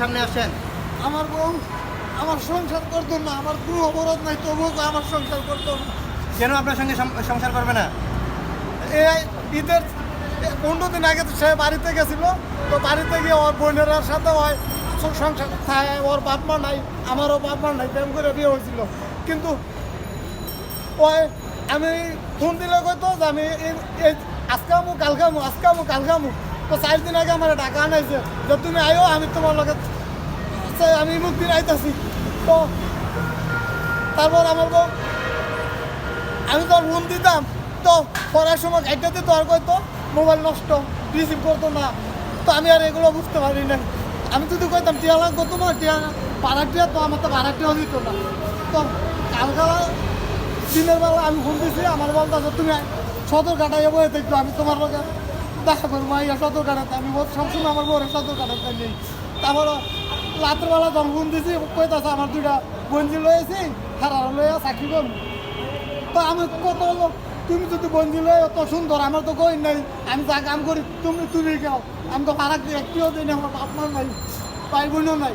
সামনে আসেন। আমার বউ আমার সংসার করতো না আমার কোনো অপরাধ নাই তবুও আমার সংসার করতো না। কেন আপনার সঙ্গে সংসার করবে না? এই ঈদের পনেরো দিন আগে তো সে বাড়িতে গেছিল তো বাড়িতে গিয়ে ওর বোনেরা সাথে হয় সংসার থাকে ওর বাপ মা নাই আমারও বাপ মা নাই প্রেম করে বিয়ে হয়েছিল। কিন্তু ওই আমি ফোন দিলে কইতো যে আমি এই- এই আজকে আমু কালকে আমু আজকে আমু কালকে আমু। তো চার দিন আগে আমার টাকা আনাইছে। যে তুমি আয়ো, আমি তোমার লগে আমি মুখ দিন আইতাছি তো তারপর আমার বউ, আমি তো ফোন দিতাম। তো পড়ার সময় দিত আর কইতো মোবাইল নষ্ট রিসিভ করতো না। তো আমি আর এগুলো বুঝতে পারি না আমি যদি কইতাম, টিয়া লাগতো তোমার, টিয়া ভাড়া টিয়া তো আমার তো ভাড়া টিয়াও দিত না। তো কালকা দিনের বেলা আমি ফোন দিছি, আমার বলতেছে, তুমি সদর কাটাই বয়ে দেখতো আমি তোমার লগে দেখা করব ইয়া সদর কাটাতে। আমি সবসময় আমার বউরে সদর কাটাতে নেই তারপর রাত্রেবেলা ফোন দিছি, কইতাছে, আমার দুইটা বঞ্জি লয়েছি হারার লইয়া চাকরি করব তো আমি কত তুমি যদি বন্ধু লয় অত সুন্দর, আমার তো কই নাই। আমি যা কাম করি, তুমি তুমি গাও আমি তো ভাড়া একটিও দিই না আমার বাপ নাই, ভাই বোনও নাই।